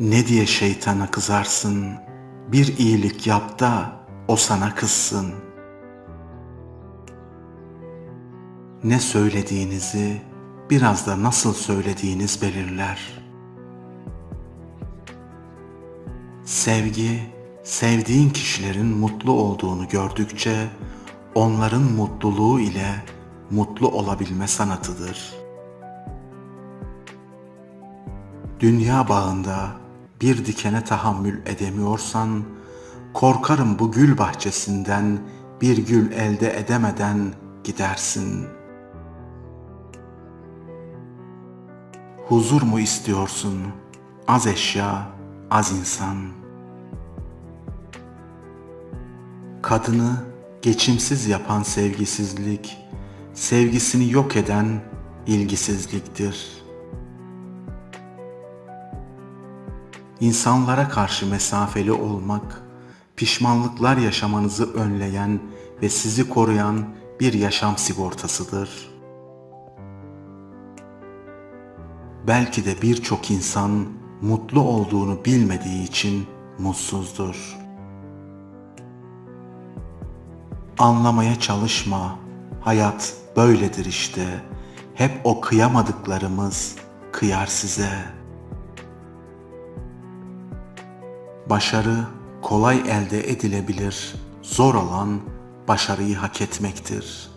Ne diye şeytana kızarsın? Bir iyilik yap da o sana kızsın. Ne söylediğinizi biraz da nasıl söylediğiniz belirler. Sevgi, sevdiğin kişilerin mutlu olduğunu gördükçe onların mutluluğu ile mutlu olabilme sanatıdır. Dünya bağında bir dikene tahammül edemiyorsan, korkarım bu gül bahçesinden bir gül elde edemeden gidersin. Huzur mu istiyorsun? Az eşya, az insan. Kadını geçimsiz yapan sevgisizlik, sevgisini yok eden ilgisizliktir.'' İnsanlara karşı mesafeli olmak, pişmanlıklar yaşamanızı önleyen ve sizi koruyan bir yaşam sigortasıdır. Belki de birçok insan mutlu olduğunu bilmediği için mutsuzdur. Anlamaya çalışma. Hayat böyledir işte. Hep o kıyamadıklarımız kıyar size.'' Başarı kolay elde edilebilir, zor olan başarıyı hak etmektir.''